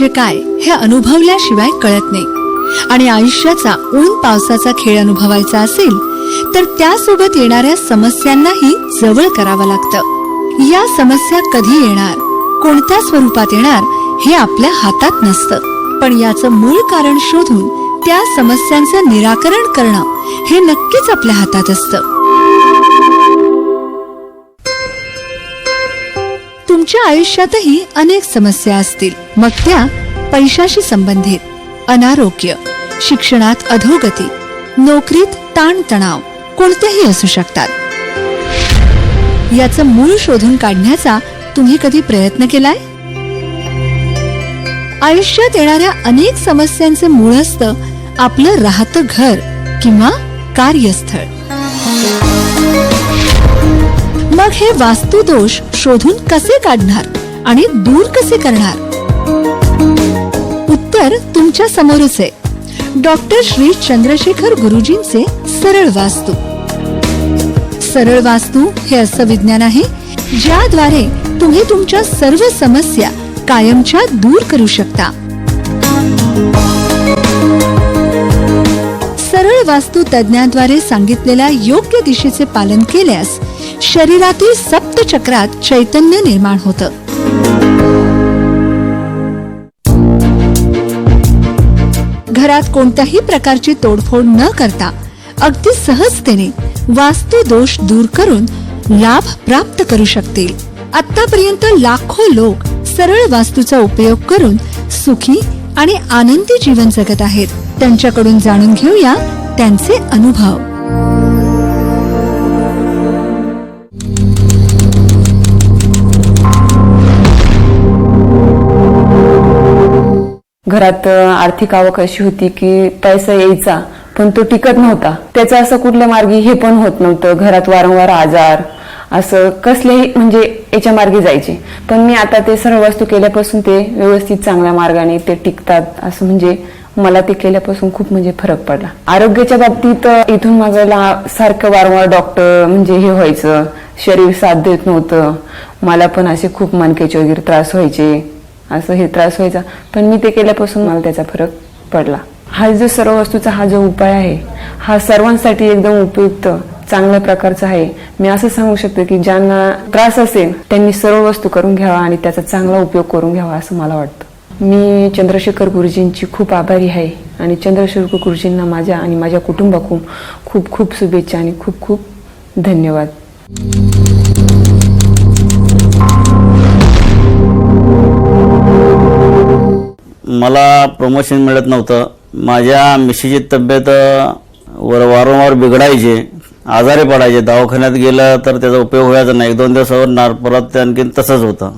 म्हणजे काय हे अनुभवल्याशिवाय कळत नाही. आणि आयुष्याचा ऊन पावसाचा खेळ अनुभवायचा असेल तर त्यासोबत येणाऱ्या समस्यांनाही जवळ करावं लागतं. या समस्या कधी येणार कोणत्या स्वरूपात येणार हे आपल्या हातात नसतं. पण याचं मूळ कारण शोधून त्या समस्यांचं निराकरण करणं हे नक्कीच आपल्या हातात असतं. तुमच्या आयुष्यातही अनेक समस्या असतील. मग त्या पैशाशी संबंधित अनारोग्य शिक्षणात अधोगती नोकरीत ताणतणाव कोणतेही असू शकतात. याचं मूळ शोधून काढण्याचा तुम्ही कधी प्रयत्न केलाय? आयुष्यात येणाऱ्या अनेक समस्यांचे मूळ असतं आपलं राहतं घर किंवा कार्यस्थळ. मग हे वास्तुदोष शोधून कसे काढणार आणि दूर कसे करणार? उत्तर तुमच्या समोरच आहे. डॉक्टर श्री चंद्रशेखर गुरुजींचे सरळ वास्तू. सरळ वास्तू हे असं विज्ञान आहे ज्याद्वारे तुम्ही तुमच्या सर्व समस्या कायमच्या दूर करू शकता. सरळ वास्तू तज्ज्ञाद्वारे सांगितलेल्या योग्य दिशेचे पालन केल्यास शरीरातील सप्त चक्रात चैतन्य निर्माण होतं. घरात कोणत्याही प्रकारची तोडफोड न करता अगदी सहजतेने वास्तू दोष दूर करून लाभ प्राप्त करू शकतील. आतापर्यंत लाखो लोक सरळ वास्तूचा उपयोग करून सुखी आणि आनंदी जीवन जगत आहेत. त्यांच्याकडून जाणून घेऊया त्यांचे अनुभव. घरात आर्थिक आवक अशी होती की पैसा यायचा पण तो टिकत नव्हता. त्याचा असं कुठल्या मार्गी हे पण होत नव्हतं. घरात वारंवार आजार असं कसलेही म्हणजे याच्या मार्गे जायचे. पण मी आता ते सर्व वस्तू केल्यापासून ते व्यवस्थित चांगल्या मार्गाने ते टिकतात असं म्हणजे मला ते केल्यापासून खूप म्हणजे फरक पडला. आरोग्याच्या बाबतीत इथून इथून ला सारखं वारंवार डॉक्टर म्हणजे हे व्हायचं शरीर साथ देत नव्हतं. मला पण असे खूप मनकेचे वगैरे त्रास व्हायचे. असं हे त्रास व्हायचा. पण मी ते केल्यापासून मला त्याचा फरक पडला. हा जो सर्व वस्तूचा हा जो उपाय आहे हा सर्वांसाठी एकदम उपयुक्त चांगल्या प्रकारचा आहे. मी असं सांगू शकते की ज्यांना त्रास असेल त्यांनी सर्व वस्तू करून घ्यावा आणि त्याचा चांगला उपयोग करून घ्यावा असं मला वाटतं. मी चंद्रशेखर गुरुजींची खूप आभारी आहे आणि चंद्रशेखर गुरुजींना माझ्या आणि माझ्या कुटुंबाकडून खूप खूप शुभेच्छा आणि खूप खूप धन्यवाद. मला प्रमोशन मिळत नव्हतं. माझ्या मिशीची तब्येत वर वारंवार बिघडायची. आजारी पडायचे. दवाखान्यात गेलं तर त्याचा उपयोग व्हायचा नाही. एक दोन दिवसावर नार परत ते आणखीन तसंच होतं.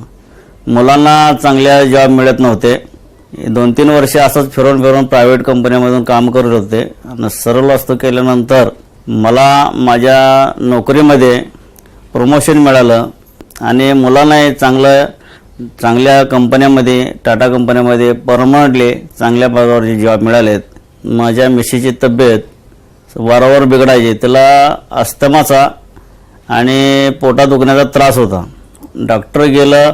मुलांना चांगल्या जॉब मिळत नव्हते. दोन तीन वर्ष असंच फिरून फिरून प्रायव्हेट कंपन्यामधून काम करत होते. आणि सरळ वस्तू केल्यानंतर मला माझ्या नोकरीमध्ये प्रमोशन मिळालं. आणि मुलांनाही चांगलं चांगल्या कंपन्यामध्ये टाटा कंपन्यामध्ये परमनंटले चांगल्या पगारावरचे जॉब मिळालेत. माझ्या मिशीची तब्येत वारंवार बिघडायची. तिला अस्थमाचा आणि पोटात दुखण्याचा त्रास होता. डॉक्टर गेलं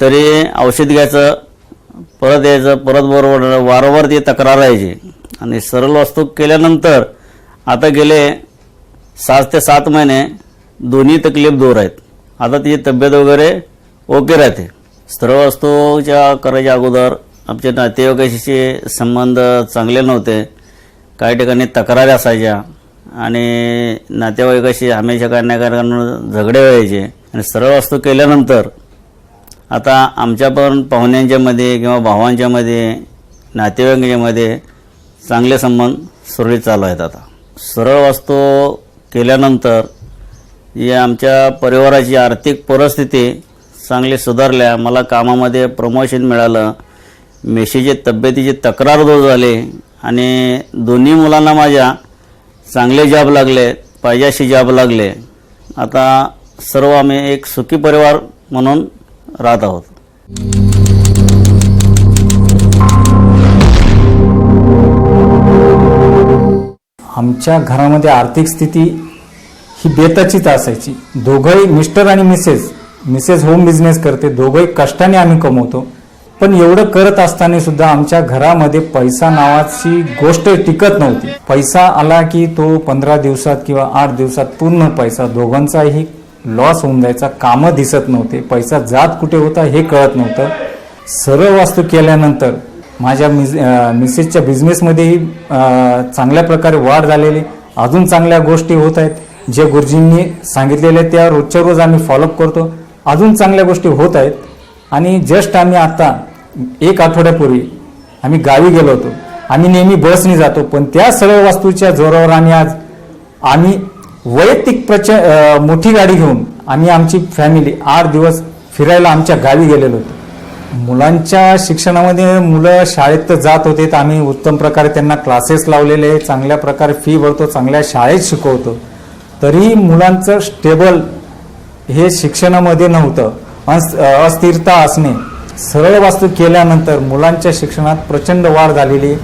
तरी औषध घ्यायचं परत यायचं परत बरोबर वारंवार ती तक्रार राहायची. आणि सरळ वस्तू केल्यानंतर आता गेले सात ते सात महिने दोन्ही तकलीफ दूर आहेत. आता तिची तब्येत वगैरे ओके राहते। सरळ वस्तूच्या करायच्या अगोदर आमच्या नातेवाईकाशी संबंध चांगले नव्हते. काही ठिकाणी तक्रारी असायच्या. आणि नातेवाईकाशी हमेशा काही ना काही कारण झगडे व्हायचे. आणि सरळ वस्तू केल्यानंतर आता आमच्या पण पाहुण्यांच्यामध्ये किंवा भावांच्यामध्ये नातेवाईकांच्यामध्ये चांगले संबंध सुरळीत चालू आहेत आता. सरळ वास्तू केल्यानंतर जी आमच्या परिवाराची आर्थिक परिस्थिती चांगली सुधारल्या मला कामामध्ये प्रमोशन मिळालं. मेशीचे तब्येतीची तक्रार दूर झाली आणि दोन्ही मुलांना माझ्या चांगले जॉब लागले पाहिजेशी जॉब लागले. आता सर्व आम्ही एक सुखी परिवार म्हणून राहत आहोत. आमच्या घरामध्ये आर्थिक स्थिती ही बेताचीच असायची. दोघंही मिस्टर आणि मिसेस मिसेस होम बिझनेस करते दोघंही कष्टाने आम्ही कमवतो. पण एवढं करत असताना सुद्धा आमच्या घरामध्ये पैसा नावाची गोष्ट टिकत नव्हती. पैसा आला की तो पंधरा दिवसात किंवा आठ दिवसात पूर्ण पैसा दोघांचाही लॉस होऊन जायचा कामं दिसत नव्हते. पैसा जात कुठे होता हे कळत नव्हतं. सर्व वास्तू केल्यानंतर माझ्या मिस मिसेसच्या बिझनेसमध्येही चांगल्या प्रकारे वाढ झालेली. अजून चांगल्या गोष्टी होत आहेत. जे गुरुजींनी सांगितलेले त्या रोजच्या रोज आम्ही फॉलोअप करतो. अजून चांगल्या गोष्टी होत आहेत. आणि जस्ट आम्ही आता एक आठवड्यापूर्वी आम्ही गावी गेलो होतो. आम्ही नेहमी बसने जातो पण त्या सर्व वस्तूच्या जोरावर आम्ही आज आम्ही वैयक्तिक प्रच मोठी गाडी घेऊन आम्ही आमची फॅमिली आठ दिवस फिरायला आमच्या गावी गेलेलो होतो. मुलांच्या शिक्षणामध्ये मुलं शाळेत तर जात होते तर आम्ही उत्तम प्रकारे त्यांना क्लासेस लावलेले चांगल्या प्रकारे फी भरतो चांगल्या शाळेत शिकवतो. तरी मुलांचं स्टेबल हे शिक्षणामध्ये नव्हतं. अस्थिरता असणे. सरळ वास्तू केल्यानंतर मुलांच्या शिक्षणात प्रचंड वाढ झालेली.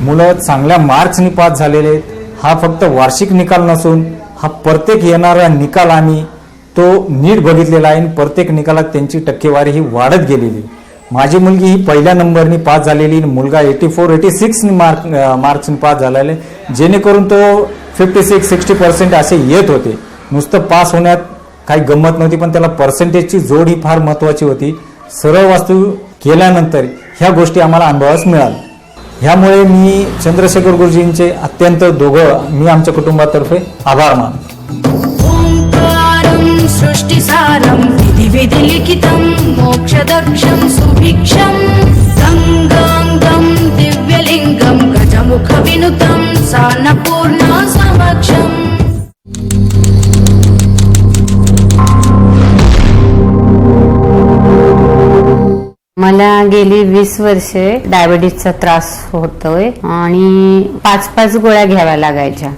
मुलं चांगल्या मार्क्सनी पास झालेले. आहेत हा फक्त वार्षिक निकाल नसून हा प्रत्येक येणारा निकाल आम्ही तो नीट बघितलेला आहे आणि प्रत्येक निकालात त्यांची टक्केवारी ही वाढत गेलेली. माझी मुलगी ही पहिल्या नंबरनी पास झालेली आणि मुलगा eighty four eighty six mark मार्क्सनी pass झालेला आहे. जेणेकरून तो फिफ्टी सिक्स सिक्स्टी पर्सेंट असे येत होते. नुसतं पास होण्यात काही गंमत नव्हती पण त्याला पर्सेंटेजची जोड ही फार महत्वाची होती. सरळ वास्तू केल्यानंतर ह्या गोष्टी आम्हाला अनुभवास मिळाल्या. ह्यामुळे मी चंद्रशेखर गुरुजींचे अत्यंत दोघं मी आमच्या कुटुंबातर्फे आभार मानतो. मला गेली वीस वर्षे डायबिटीसचा त्रास होतोय आणि पाच पाच गोळ्या घ्याव्या लागायच्या.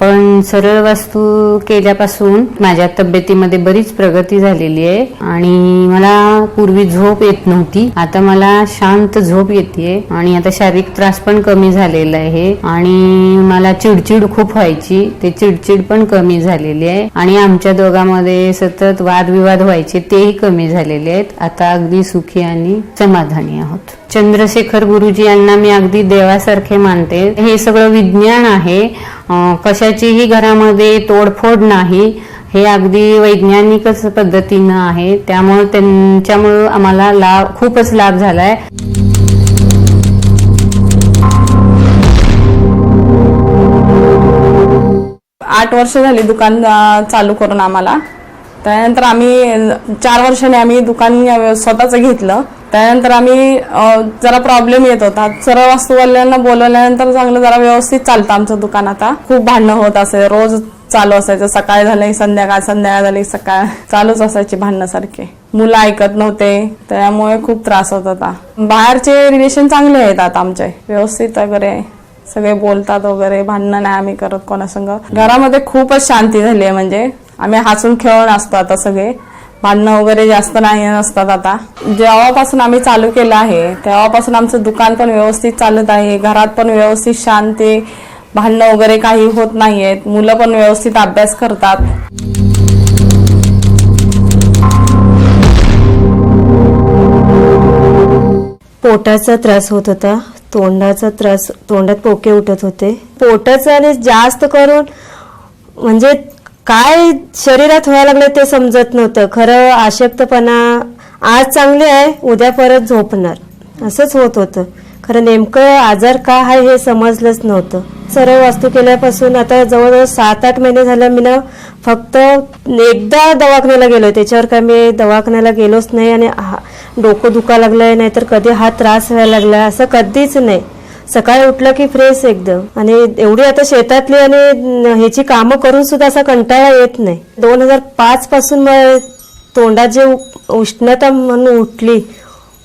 पण सरळ वास्तू केल्यापासून माझ्या तब्येतीमध्ये बरीच प्रगती झालेली आहे आणि मला पूर्वी झोप येत नव्हती. आता मला शांत झोप येते आणि आता शारीरिक त्रास पण कमी झालेला आहे आणि मला चिडचिड खूप व्हायची. ते चिडचिड पण कमी झालेली आहे आणि आमच्या दोघांमध्ये सतत वादविवाद व्हायचे तेही कमी झालेले आहेत. आता अगदी सुखी आणि समाधानी आहोत. चंद्रशेखर गुरुजी यांना मी अगदी देवासारखे मानते. हे सगळं विज्ञान आहे. कशाचीही घरामध्ये तोडफोड नाही. हे अगदी वैज्ञानिकच पद्धतीनं आहे. त्यामुळे त्यांच्यामुळं आम्हाला लाभ खूपच लाभ झालाय. आठ वर्ष झाली दुकान चालू करून आम्हाला. त्यानंतर आम्ही चार वर्षांनी आम्ही दुकान स्वतःच घेतलं. त्यानंतर आम्ही जरा प्रॉब्लेम येत होता. सरळ वस्तूवाल्यांना बोलवल्यानंतर चांगलं जरा व्यवस्थित चालतं आमचं दुकान आता. खूप भांडणं होत असे. रोज चालू असायचं. सकाळ झालं संध्याकाळ संध्याकाळ झाली सकाळ. चालूच असायची भांडणं सारखे मुलं ऐकत नव्हते. त्यामुळे खूप त्रास होत होता. बाहेरचे रिलेशन चांगले आहेत आता आमचे. व्यवस्थित वगैरे सगळे बोलतात वगैरे. भांडणं नाही आम्ही करत कोणासंग. घरामध्ये खूपच शांती झाली आहे म्हणजे. आम्ही हसून खेळून असतो आता सगळे. भांडणं वगैरे जास्त नाही नसतात आता. जेव्हापासून आम्ही चालू केलं आहे तेव्हापासून आमचं दुकान पण व्यवस्थित चालत आहे घरात पण व्यवस्थित शांती भांडणं वगैरे काही होत नाहीयेत मुलं पण व्यवस्थित अभ्यास करतात. पोटाचा त्रास होत होता तोंडाचा त्रास तोंडात पोके उठत होते. पोटाचा आणि जास्त करून म्हणजे काय शरीरात व्हायला लागलं ते समजत नव्हतं. खरं आशक्तपणा आज चांगली आहे उद्या परत झोपणार. असंच होत होतं. खरं नेमकं आजार का आहे हे समजलंच नव्हतं. सर्व वास्तू केल्यापासून आता जवळजवळ सात आठ महिने झालं मी ना फक्त एकदा दवाखान्याला गेलो त्याच्यावर काय मी दवाखान्याला गेलोच नाही आणि हा- डोकं दुखा लागलंय नाहीतर कधी हा त्रास व्हायला लागला असं कधीच नाही. सकाळी उठलं की फ्रेश एकदम. आणि एवढी आता शेतातली आणि ह्याची कामं करून सुद्धा असा कंटाळा येत नाही. दोन हजार पाच पासून मग तोंडात जे उ- उष्णता म्हणून उठली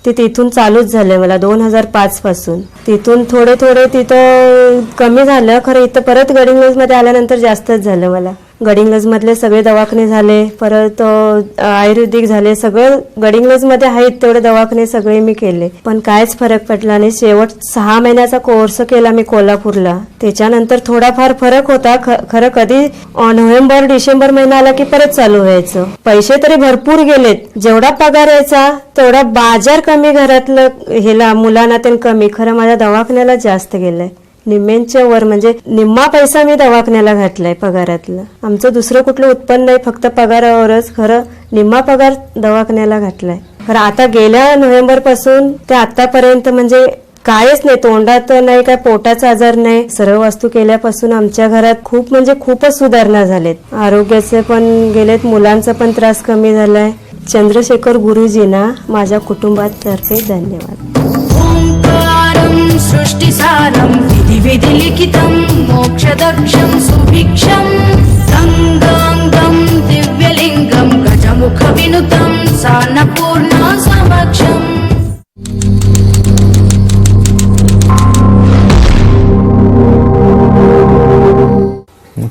ती तिथून चालूच झालं मला दोन हजार पाच पासून. तिथून थोडे थोडे तिथं कमी झालं खरं इथं परत गडिंगमध्ये आल्यानंतर जास्तच झालं मला. गडिंग्लज मधले सगळे दवाखाने झाले परत आयुर्वेदिक झाले सगळं गडिंग्लजमध्ये आहेत तेवढे दवाखाने सगळे मी केले. पण कायच फरक पडला नाही. शेवट सहा महिन्याचा कोर्स केला मी कोल्हापूरला. त्याच्यानंतर थोडाफार फरक होता. खरं कधी नोव्हेंबर डिसेंबर महिना आला की परत चालू व्हायचं. पैसे तरी भरपूर गेलेत. जेवढा पगार यायचा तेवढा बाजार कमी घरातलं हेला मुलांना ते कमी. खरं माझ्या दवाखान्याला जास्त गेलंय. निम्म्यांच्या वर म्हणजे निम्मा पैसा मी दवाखान्याला घातलाय पगारातलं. आमचं दुसरं कुठलं उत्पन्न नाही फक्त पगारावरच खरं निम्मा पगार दवाखान्याला घातलाय. खरं आता गेल्या नोव्हेंबरपासून ते आतापर्यंत म्हणजे कायच नाही तोंडात नाही काय पोटाचा आजार नाही. सर्व वस्तू केल्यापासून आमच्या घरात खूप म्हणजे खूपच सुधारणा झालेत. आरोग्याचे पण गेलेत मुलांचा पण त्रास कमी झालाय. चंद्रशेखर गुरुजींना माझ्या कुटुंबातर्फे धन्यवाद. ओङ्कारं सृष्टिसारं विधिविधिलिखितं मोक्षदक्षं सुभिक्षं गङ्गाङ्गं दिव्यलिङ्गं गजमुखविनुतं सान्नपूर्णा समक्षम्।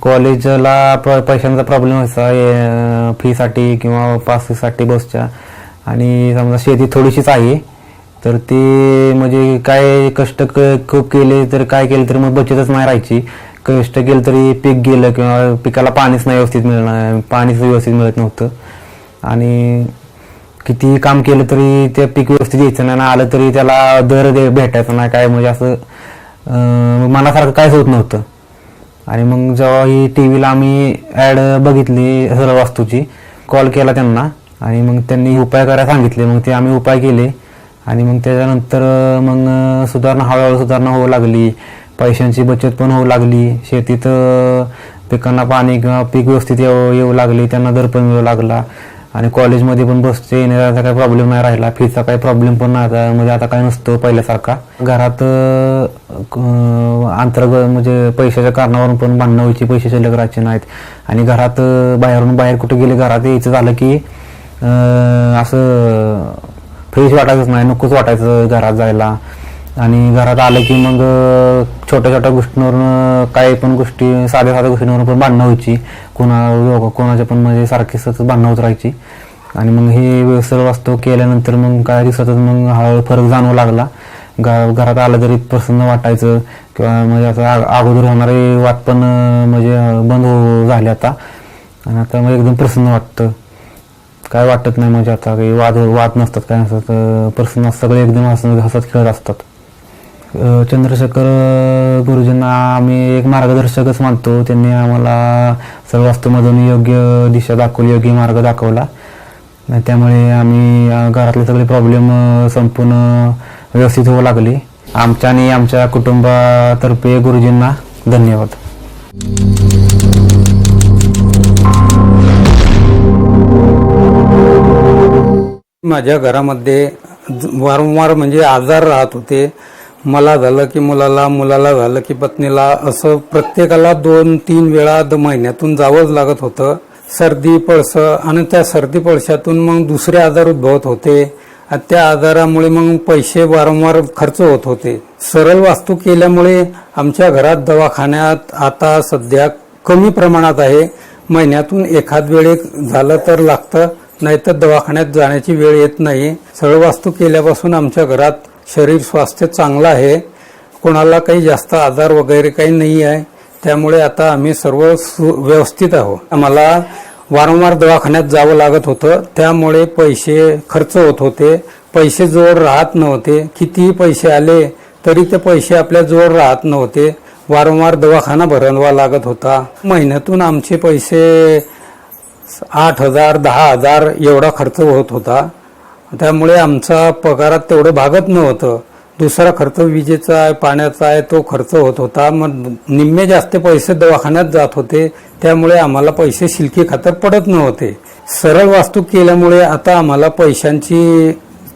कॉलेजला प्र पैशांचा प्रॉब्लेम व्हायचा फीसाठी किंवा पाससाठी बसच्या आणि समजा शेती थोडीशीच आहे. तर ते म्हणजे काय कष्ट क- खूप केले तर काय केलं तर मग बचतच नाही राहायची. कष्ट केलं तरी पीक गेलं किंवा पिकाला पाणीच नाही व्यवस्थित मिळणार पाणीच व्यवस्थित मिळत नव्हतं. आणि किती काम केलं तरी ते पीक व्यवस्थित यायचं नाही आलं तरी त्याला दर दे भेटायचा नाही. काय म्हणजे असं मनासारखं काहीच होत नव्हतं. आणि मग जेव्हा ही टी व्हीला आम्ही ॲड बघितली सर्व वास्तूची कॉल केला त्यांना. आणि मग त्यांनी उपाय करायला सांगितले. मग ते आम्ही उपाय केले. आणि मग त्याच्यानंतर मग सुधारणा हळूहळू सुधारणा होऊ लागली. पैशांची बचत पण होऊ लागली. शेतीत पिकांना पाणी किंवा पीक व्यवस्थित येऊ येऊ लागली. त्यांना दर पण मिळू लागला. आणि कॉलेजमध्ये पण बसचे येण्याचा काही प्रॉब्लेम नाही राहिला. फीचा काही प्रॉब्लेम पण नाही आता म्हणजे आता काय नसतो पहिल्यासारखा. घरात अंतर्गत म्हणजे पैशाच्या कारणावरून पण भांडणं व्हायची पैसे शिल्लक राहायचे नाहीत. आणि घरात बाहेरून बाहेर कुठे गेले घरात यायचं झालं की असं फ्रेश वाटायचंच नाही नकोच वाटायचं घरात जायला. आणि घरात आलं की मग छोट्या छोट्या गोष्टींवरून काही पण गोष्टी साध्या साध्या गोष्टींवरून पण भांडणं व्हायची. कोणा कोणाच्या पण म्हणजे सारखी सतत भांडणं होत राहायची. आणि मग हे सर्व वास्तव केल्यानंतर मग काय दिवसातच मग हळूहळू फरक जाणवू लागला. घरात आलं तरी प्रसन्न वाटायचं. किंवा म्हणजे आता अगोदर होणारे वाद पण म्हणजे बंद हो झाले आता. आणि आता मग एकदम प्रसन्न वाटतं. काय वाटत नाही म्हणजे आता काही वाद वाद नसतात काय नसतात अं, प्रसन्न सगळे एकदम हसत हसत खेळत असतात. चंद्रशेखर गुरुजींना आम्ही एक मार्गदर्शकच मानतो. त्यांनी आम्हाला सर्व वस्तूमधून योग्य दिशा दाखवली योग्य मार्ग दाखवला. त्यामुळे आम्ही घरातले सगळे प्रॉब्लेम संपूर्ण व्यवस्थित होऊ लागले. आमच्या आणि आमच्या कुटुंबातर्फे गुरुजींना धन्यवाद. माझ्या घरामध्ये वारंवार म्हणजे आजार राहत होते. मला झालं की मुलाला मुलाला झालं की पत्नीला असं प्रत्येकाला दोन तीन वेळा द महिन्यातून जावंच लागत होतं. सर्दी पळस आणि त्या सर्दी पळशातून मग दुसरे आजार उद्भवत होते. त्या आजारामुळे मग पैसे वारंवार खर्च होत होते. सरळ वास्तू केल्यामुळे आमच्या घरात दवाखान्यात आता सध्या कमी प्रमाणात आहे. महिन्यातून एखाद वेळे झालं तर लागतं. नाहीतर दवाखान्यात जाण्याची वेळ येत नाही. सरळ वास्तू केल्यापासून आमच्या घरात शरीर स्वास्थ्य चांगलं आहे. कोणाला काही जास्त आजार वगैरे काही नाही आहे. त्यामुळे आता आम्ही सर्व सु- व्यवस्थित आहोत. आम्हाला वारंवार दवाखान्यात जावं लागत होतं. त्यामुळे पैसे खर्च होत होते. पैसे जवळ राहत नव्हते. कितीही पैसे आले तरी ते पैसे आपल्या जवळ राहत नव्हते. वारंवार दवाखाना भरणवा लागत होता. महिन्यातून आमचे पैसे आठ हजार दहा हजार एवढा खर्च होत होता. त्यामुळे आमचा पगारात तेवढं भागत नव्हतं. दुसरा खर्च विजेचा आहे पाण्याचा आहे तो खर्च होत होता. मग निम्मे जास्त पैसे दवाखान्यात जात होते. त्यामुळे आम्हाला पैसे शिल्की खातर पडत नव्हते. सरळ वास्तू केल्यामुळे आता आम्हाला पैशांची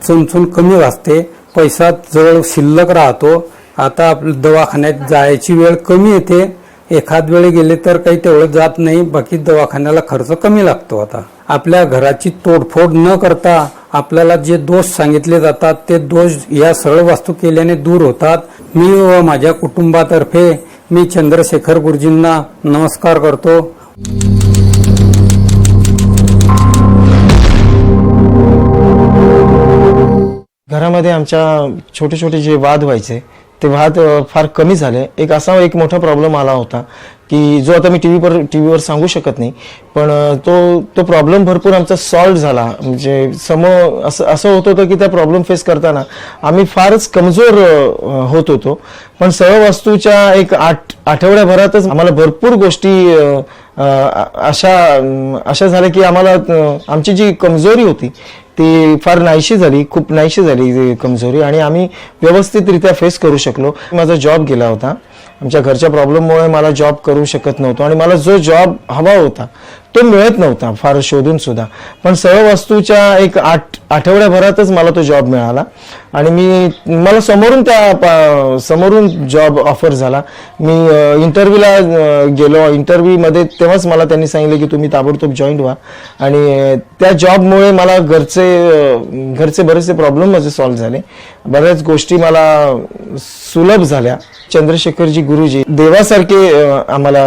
चुनचुन कमी वाजते. पैसा जवळ शिल्लक राहतो. आता आपल्या दवाखान्यात जायची वेळ कमी येते. एखाद वेळी गेले तर काही तेवढं जात नाही बाकी दवाखान्याला खर्च कमी लागतो आता. आपल्या घराची तोडफोड न करता आपल्याला जे दोष सांगितले जातात ते दोष या सरळ वास्तू केल्याने दूर होतात. मी व माझ्या कुटुंबातर्फे मी चंद्रशेखर गुरुजींना नमस्कार करतो. घरामध्ये आमच्या छोटे छोटे जे वाद व्हायचे ते फार कमी झाले. एक असा एक मोठा प्रॉब्लेम आला होता की जो आता मी टी व्हीवर टी व्हीवर सांगू शकत नाही पण तो तो प्रॉब्लेम भरपूर आमचा सॉल्व्ह झाला. म्हणजे समोर असं असं होत होतं की त्या प्रॉब्लेम फेस करताना आम्ही फारच कमजोर होत होतो. पण सहवास्तूच्या एक आठ आठवड्याभरातच आम्हाला भरपूर गोष्टी अशा अशा झाल्या की आम्हाला आमची जी कमजोरी होती ती फार नाहीशी झाली खूप नाहीशी झाली कमजोरी आणि आम्ही व्यवस्थितरित्या फेस करू शकलो. माझा जॉब गेला होता. आमच्या घरच्या प्रॉब्लेममुळे मला जॉब करू शकत नव्हतो आणि मला जो जॉब हवा होता तो मिळत नव्हता फार शोधून सुद्धा. पण सहवास्तूच्या एक आठ आठवड्याभरातच मला तो जॉब मिळाला. आणि मी मला समोरून त्या समोरून जॉब ऑफर झाला. मी इंटरव्ह्यूला गेलो. इंटरव्ह्यूमध्ये तेव्हाच मला त्यांनी सांगितलं की तुम्ही ताबडतोब जॉईंट व्हा. आणि त्या जॉबमुळे मला घरचे घरचे बरेचसे प्रॉब्लेम माझे सॉल्व्ह झाले. बऱ्याच गोष्टी मला सुलभ झाल्या. चंद्रशेखरजी गुरुजी देवासारखे आम्हाला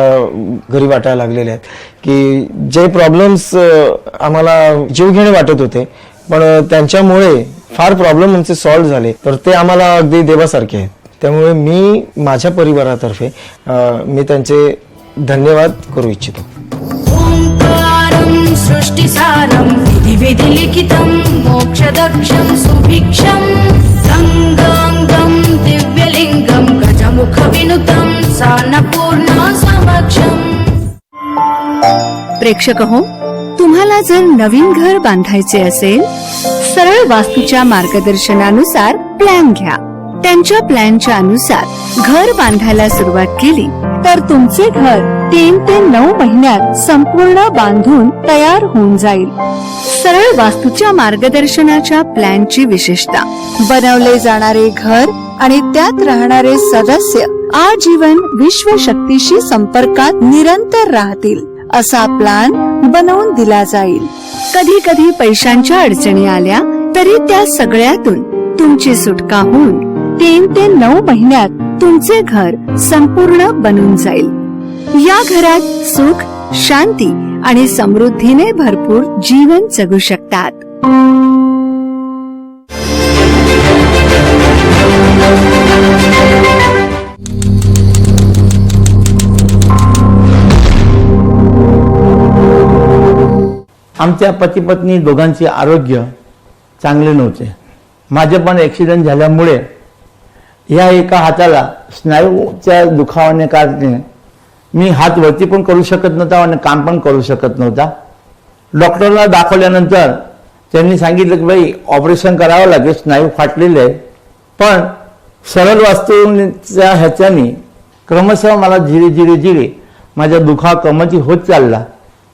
घरी वाटायला लागलेले आहेत. की जे प्रॉब्लेम्स आम्हाला जीवघेणे वाटत होते पण त्यांच्यामुळे फार प्रॉब्लेम आमचे सॉल्व्ह झाले. तर ते आम्हाला अगदी देवासारखे आहेत. त्यामुळे मी माझ्या परिवारातर्फे मी त्यांचे धन्यवाद करू इच्छितो. सृष्टिसारं विधिविधिलिखितं मोक्षदक्षं सुभिक्षं गङ्गाङ्गं दिव्य प्रेक्षक हो तुम्हाला जर नवीन घर बांधायचे असेल सरळ वास्तूच्या मार्गदर्शनानुसार प्लॅन घ्या. त्यांच्या प्लॅनच्या अनुसार घर बांधायला सुरुवात केली तर तुमचे घर तीन ते नऊ महिन्यात संपूर्ण बांधून तयार होऊन जाईल. सरळ वास्तूच्या मार्गदर्शनाच्या प्लॅनची विशेषता बनवले जाणारे घर आणि त्यात राहणारे सदस्य आजीवन विश्व शक्तीशी संपर्कात निरंतर राहतील. असा प्लान बनवून दिला जाईल. कधी कधी पैशांच्या अडचणी आल्या तरी त्या सगळ्यातून तुमची सुटका होऊन तीन ते नऊ महिन्यात तुमचे घर संपूर्ण बनून जाईल. या घरात सुख शांती आणि समृद्धीने भरपूर जीवन जगू शकतात. आमच्या पतीपत्नी दोघांचे आरोग्य चांगले नव्हते. माझे पण ॲक्सिडेंट झाल्यामुळे या एका हाताला स्नायूच्या दुखावाने कारणे मी हात वरती पण करू शकत नव्हता आणि काम पण करू शकत नव्हता. डॉक्टरला दाखवल्यानंतर त्यांनी सांगितलं की बाई ऑपरेशन करावं लागेल स्नायू फाटलेले आहे पण सरळ वास्तूच्या ह्याच्याने क्रमशः मला जिरे जिरे जिरे माझ्या दुखा कमती होत चालला.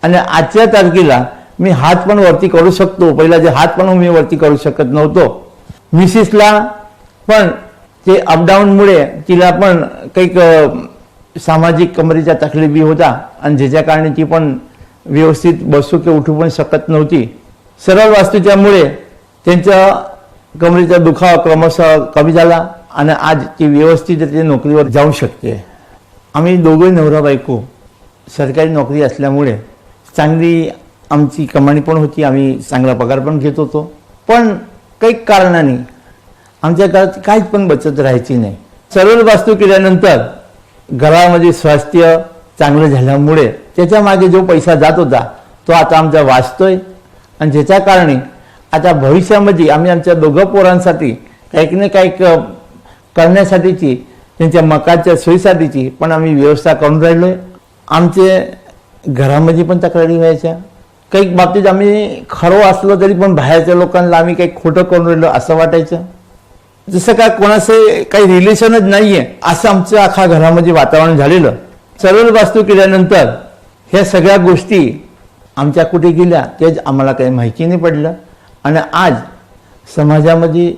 आणि आजच्या तारखेला मी हात पण वरती करू शकतो. पहिला जे हात पण मी वरती करू शकत नव्हतो. मिसिसला पण ते अपडाऊनमुळे तिला पण काही क- सामाजिक कमरेच्या तकलीफी होता आणि ज्याच्या कारणे ती पण व्यवस्थित बसू किंवा उठू पण शकत नव्हती. सरळ वास्तूच्यामुळे त्यांच्या कमरेचा दुखावा क्रमशः कमी झाला आणि आज ती व्यवस्थित ते नोकरीवर जाऊ शकते. आम्ही दोघे नवरा बायको सरकारी नोकरी असल्यामुळे चांगली आमची कमाणी पण होती आम्ही चांगला पगार पण घेत होतो. पण काही कारणाने आमच्या घरात काहीच पण बचत राहायची नाही. सरळ वास्तू केल्यानंतर घरामध्ये स्वास्थ्य चांगलं झाल्यामुळे त्याच्यामागे जो पैसा जात होता तो आता आमचा वाचतोय. आणि ज्याच्या कारणे आता भविष्यामध्ये आम्ही आमच्या दोघं पोरांसाठी काही ना काही करण्यासाठीची त्यांच्या मकाच्या सोयीसाठीची पण आम्ही व्यवस्था करून राहिलोय. आमचे घरामध्ये पण तक्रारी व्हायच्या. काही बाबतीत आम्ही खरं असलो तरी पण बाहेरच्या लोकांना आम्ही काही खोटं करून राहिलो असं वाटायचं. जसं काय कोणाचं काही रिलेशनच नाहीये असं आमचं अख्खा घरामध्ये वातावरण झालेलं. सरळ वास्तू केल्यानंतर ह्या सगळ्या गोष्टी आमच्या कुठे गेल्या तेच आम्हाला काही माहिती नाही पडलं. आणि आज समाजामध्ये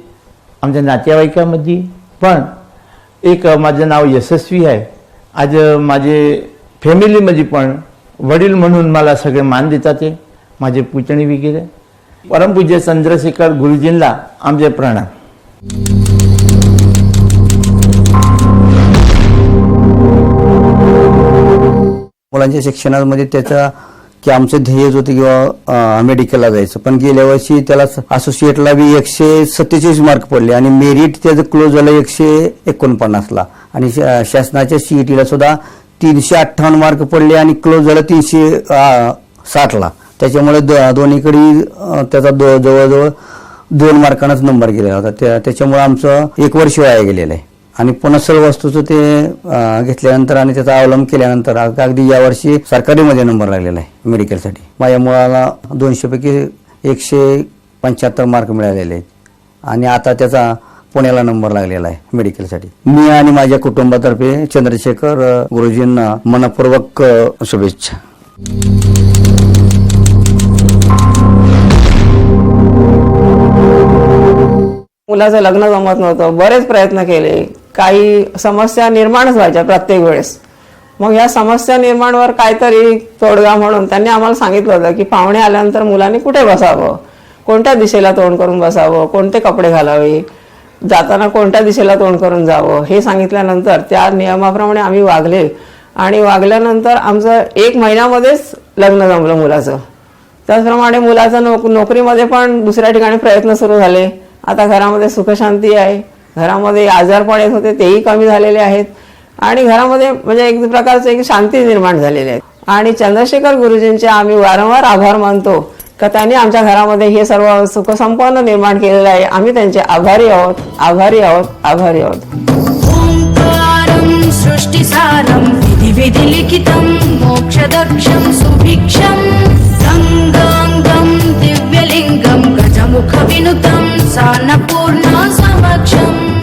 आमच्या नातेवाईकामध्ये पण एक माझं नाव यशस्वी आहे. आज माझे फॅमिलीमध्ये पण वडील म्हणून मला सगळे मान देतात ते माझे पुतणी वगैरे. परमपूज्य चंद्रशेखर गुरुजींना आमचे प्रणाम. मुलांच्या शिक्षणामध्ये त्याचा की आमचं ध्येयच होतं किंवा मेडिकलला जायचं. पण गेल्या वर्षी त्याला असोसिएटला बी एकशे सत्तेचाळीस मार्क पडले आणि मेरिट त्याचं क्लोज झालं एकशे एकोणपन्नासला. आणि शा- शासनाच्या सीईटीला सुद्धा तीनशे अठ्ठावन्न मार्क पडले आणि क्लोज झालं तीनशे साठला. त्याच्यामुळे द- दोन्हीकडे त्याचा दो जवळजवळ दोन मार्कांनाच नंबर गेलेला होता. त्या- त्याच्यामुळे आमचं एक वर्ष वाया गेलेलं आहे. आणि पुन्हा सर्व वस्तूचं ते घेतल्यानंतर आणि त्याचा अवलंब केल्यानंतर अगदी यावर्षी सरकारीमध्ये नंबर लागलेला आहे मेडिकलसाठी माझ्या मुलाला दोनशेपैकी एकशे पंच्याहत्तर मार्क मिळालेले आहेत. आणि आता त्याचा पुण्याला नंबर लागलेला आहे मेडिकलसाठी. मी आणि माझ्या कुटुंबातर्फे चंद्रशेखर गुरुजींना मनपूर्वक शुभेच्छा. मुलाचं लग्न जमत नव्हतं. बरेच प्रयत्न केले. काही समस्या निर्माणच व्हायच्या प्रत्येक वेळेस. मग या समस्या निर्माणवर काहीतरी तोडगा म्हणून त्यांनी आम्हाला सांगितलं होतं की पाहुणे आल्यानंतर मुलांनी कुठे बसावं? कोणत्या दिशेला तोंड करून बसावं? कोणते कपडे घालावे? जाताना कोणत्या दिशेला तोंड करून जावं हे सांगितल्यानंतर त्या नियमाप्रमाणे आम्ही वागले. आणि वागल्यानंतर आमचं एक महिन्यामध्येच लग्न जमलं मुलाचं. त्याचप्रमाणे मुलाचं नोक नोकरीमध्ये पण दुसऱ्या ठिकाणी प्रयत्न सुरू झाले. आता घरामध्ये सुखशांती आहे. घरामध्ये आजारपण येत होते तेही कमी झालेले आहेत. आणि घरामध्ये म्हणजे एक प्रकारचं एक शांती निर्माण झालेली आहे. आणि चंद्रशेखर गुरुजींचे आम्ही वारंवार आभार मानतो. तर त्यांनी आमच्या घरामध्ये हे सर्व सुखसंपन्न निर्माण केलेलं आहे. आम्ही त्यांचे आभारी आहोत आभारी आहोत आभारी आहोत. सृष्टीसारम लिखितम मोक्षदक्षम सुभिक्षम गंगांगम दिव्यलिंगम गजमुख विनुतम सानपूर्ण समक्षम।